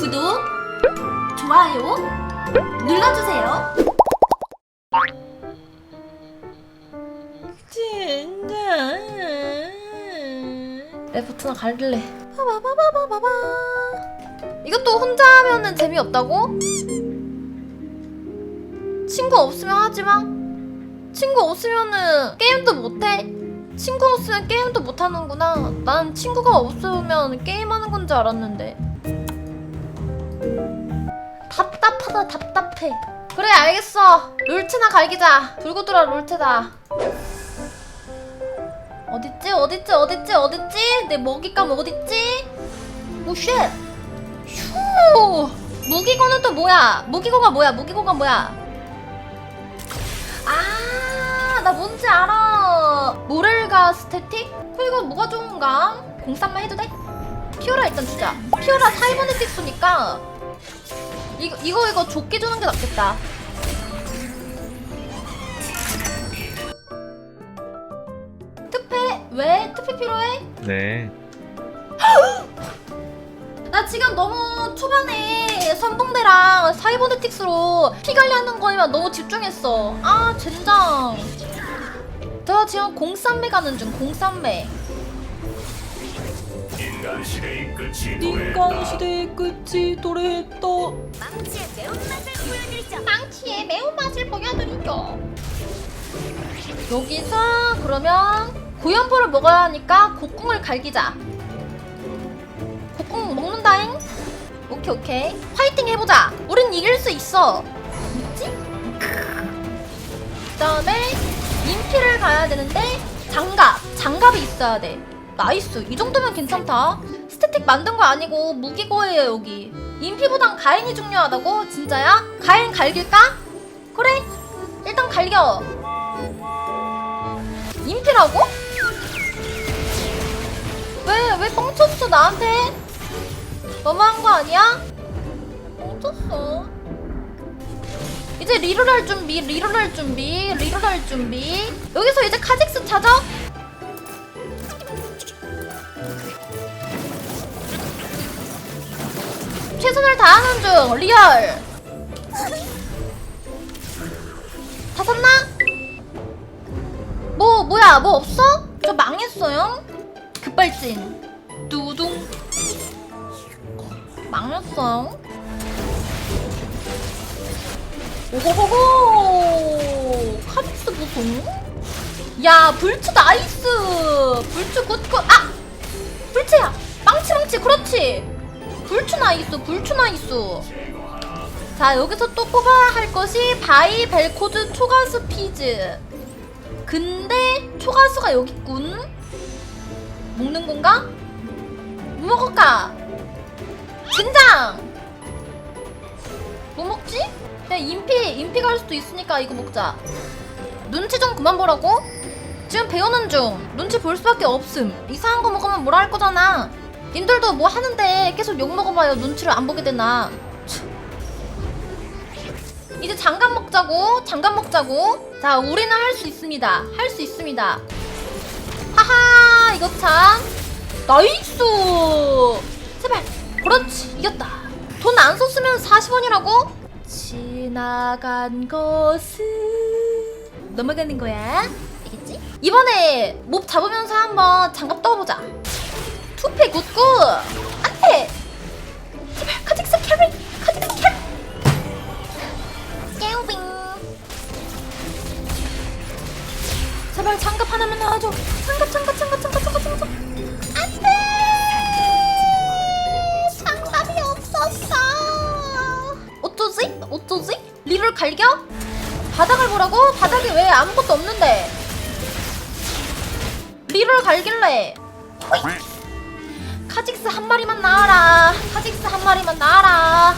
구독, 좋아요 눌러주세요. 진짜. 레프트나 갈길래 바바바바바바. 이것도 혼자 하면은 재미없다고? 친구 없으면 하지 마 친구 없으면은 게임도 못해? 친구 없으면 게임도 못하는구나. 난 친구가 없으면 게임하는 건 줄 알았는데 하다 답답해. 그래 알겠어. 롤트나 갈기자. 불고 들어 롤트다. 어딨지 어딨지 어딨지 어딨지? 내 먹잇감 어딨지? 오쉣. 휴. 무기고는 또 뭐야? 무기고가 뭐야? 무기고가 뭐야? 아, 나 뭔지 알아. 모렐가 스태틱? 그리고 뭐가 좋은가? 공산만 해도 돼? 피오라 일단 주자. 피오라 사이버네틱 쏘니까 이거 이거 이거 좁게 주는 게 낫겠다. 왜 특패 필요해? 네. 나 지금 너무 초반에 선봉대랑 사이버네틱스로 피 관리하는 거에만 너무 집중했어. 아 젠장. 저 지금 공삼매 가는 중 공삼매. 인간 시대의 끝이 인간 도래했다. 시대의 끝이 도래했다. 망치의 매운맛을 보여드리죠. 망치의 매운맛을 보여드리죠. 여기서 그러면 고연포를 먹어야 하니까 곡궁을 갈기자. 곡궁 먹는다잉? 오케이 오케이. 화이팅 해보자. 우린 이길 수 있어. 뭐지? 그다음에 인피를 가야 되는데 장갑. 장갑이 있어야 돼. 나이스. 이 정도면 괜찮다. 스태틱 만든 거 아니고 무기고예요 여기. 인피보단 가인이 중요하다고? 진짜야? 가인 갈길까? 그래. 일단 갈겨. 인피라고? 왜, 왜 뻥쳤어, 나한테? 너무한 거 아니야? 뻥쳤어. 이제 리롤 할 준비, 리롤 할 준비, 리롤 할 준비. 여기서 이제 카직스 찾아? 최선을 다하는 중, 리얼. 다 샀나? 뭐 뭐야 뭐 없어? 저 망했어요? 급발진 두둥 망했어요? 오호호호 카직스 보송 야 불츠 나이스 불츠 굿굿 아 불츠야 망치 망치 그렇지 불츠 나이스 불츠 나이스 자 여기서 또 뽑아야 할 것이 바이 벨코드 초가스 피즈 근데 초가스가 여기 있군 먹는 건가? 뭐 먹을까? 젠장 뭐 먹지? 그냥 인피 인피 갈 수도 있으니까 이거 먹자 눈치 좀 그만 보라고? 지금 배우는 중 눈치 볼 수밖에 없음 이상한 거 먹으면 뭐라 할 거잖아 님들도 뭐 하는데 계속 욕 먹어봐요. 눈치를 안 보게 되나. 참. 이제 장갑 먹자고 장갑 먹자고. 자 우리는 할 수 있습니다. 할 수 있습니다. 하하 이거 참. 나이스! 제발. 그렇지 이겼다. 돈 안 썼으면 40원이라고? 지나간 것은 넘어가는 거야. 알겠지? 이번에 몹 잡으면서 한번 장갑 떠보자 투패 굿굿 안돼 제발 카직스 캐리 카직스 캐리 깨우빙 제발 장갑 하나만 나와줘 장갑 장갑 장갑 장갑 장갑 장갑 안돼 장갑이 없었어 어쩌지? 어쩌지? 리를 갈겨? 바닥을 보라고? 바닥에 왜 아무것도 없는데 리를 갈길래 호잇. 카직스 한 마리만 나와라. 카직스 한 마리만 나와라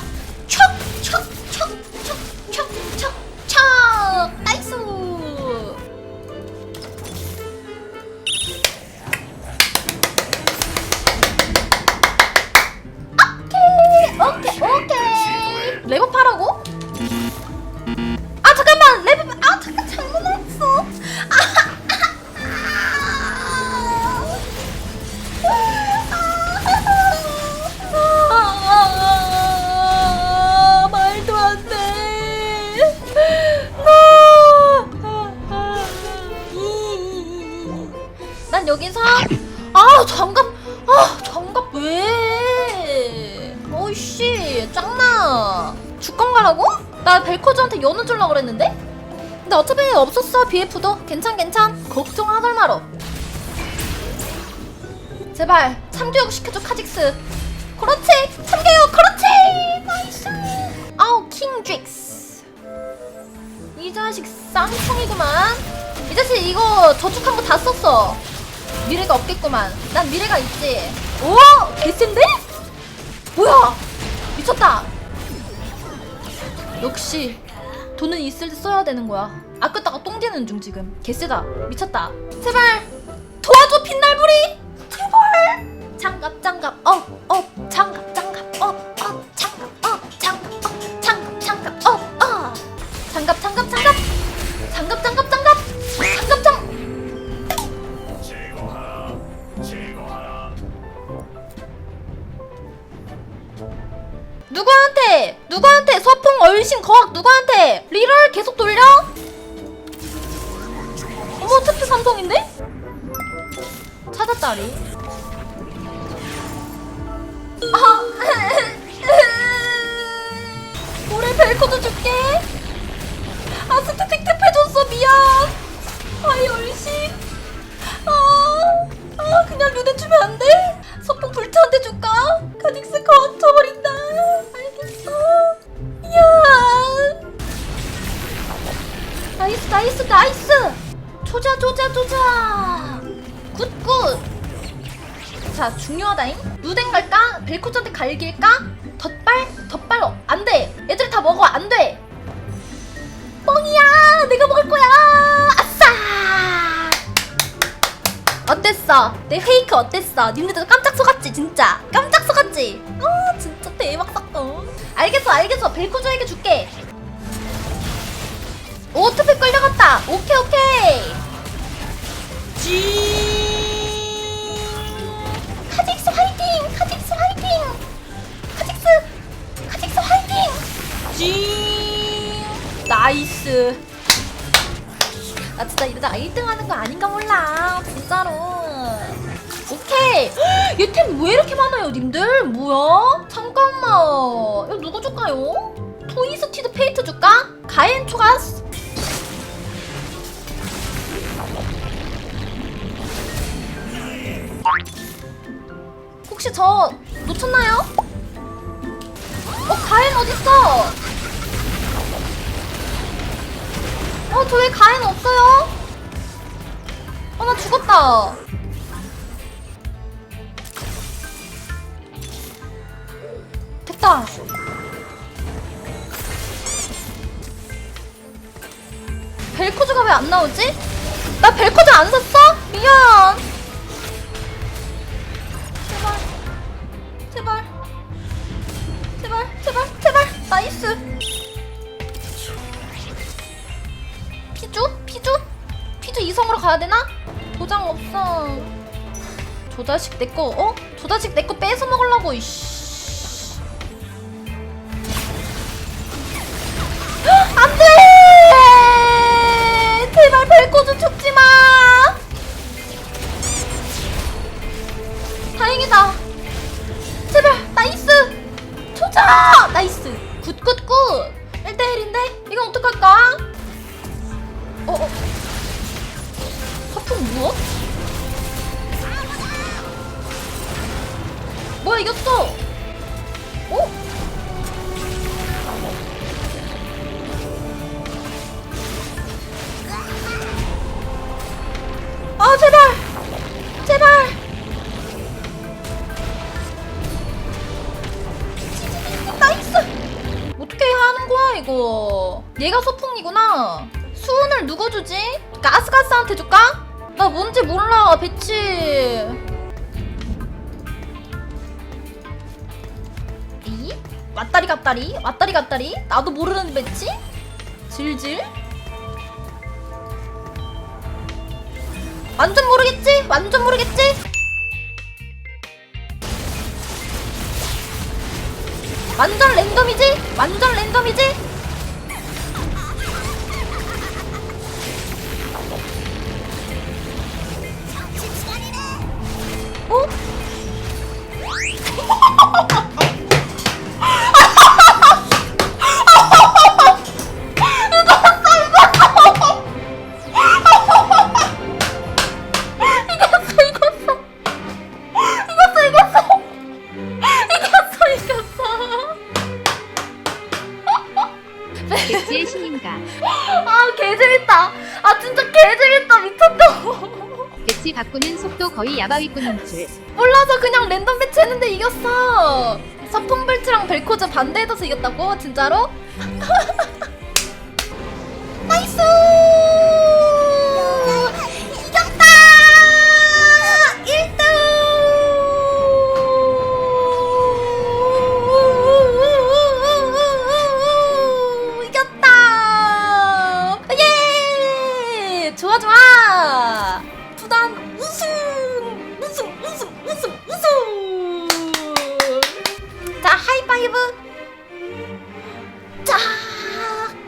벨코즈한테 연우 줄라 그랬는데? 근데 어차피 없었어 BF도. 괜찮 괜찮. 걱정하덜 말어. 제발 참교육 시켜줘 카직스. 그렇지 참교육 그렇지! 나이스! 아우 킹드릭스. 이 자식 쌍총이구만. 이 자식 이거 저축한 거 다 썼어. 미래가 없겠구만. 난 미래가 있지. 오 개센데? 뭐야? 미쳤다 역시 돈은 있을 때 써야 되는 거야. 아꼈다가 똥 되는 중 지금. 개쎄다. 미쳤다. 제발 도와줘 빛날부리! 제발! 장갑 장갑. 어 어 장갑 장갑 삼성인데? 찾았다리. 아! 올해 벨코도 줄게. 아 스태틱 탭해줬어 미안. 아이 얼씬 아, 아 그냥 루데 주면 안 돼? 소풍 불트한테 줄까? 카닉스 자 중요하다잉. 루덴 갈까? 벨코즈한테 갈길까? 덧발? 덧발 어, 안돼. 애들 다 먹어. 안돼. 뻥이야. 내가 먹을 거야. 아싸. 어땠어? 내 페이크 어땠어? 님들도 깜짝 속았지 진짜. 깜짝 속았지? 아 진짜 대박 사건. 알겠어 알겠어. 벨코즈에게 줄게. 오 투표 끌려갔다. 오케이 오케이. 지 나이스 나 진짜 이러다 1등 하는 거 아닌가 몰라 진짜로 오케이 얘템 왜 이렇게 많아요 님들 뭐야 잠깐만 이거 누구 줄까요? 트위스티드 페이트 줄까? 가엔 초가스 혹시 저 놓쳤나요? 어 가엔 어딨어? 어, 저 왜 가엔 없어요? 어, 나 죽었다. 됐다. 벨코즈가 왜 안 나오지? 나 벨코즈 안 샀어? 미안. 제발. 제발. 제발, 제발, 제발. 나이스. 가야 되나? 도장 없어. 저 자식 내 거, 어? 저 자식 내 거 뺏어 먹으려고, 이씨. 뭐야 이겼어? 어? 아 제발 제발 나이스 어떻게 하는 거야 이거 얘가 소풍이구나 수은을 누구 주지? 가스가스한테 줄까? 나 뭔지 몰라 배치 왔다리 갔다리 왔다리 갔다리 나도 모르는 배치? 질질 완전 모르겠지? 완전 모르겠지? 완전 랜덤이지? 완전 랜덤이지? 재밌다 미쳤다 배치 바꾸는 속도 거의 야바위꾼인 줄. 몰라서 그냥 랜덤 배치 했는데 이겼어 서풍불츠랑 벨코즈 반대해서 이겼다고? 진짜로? 나이스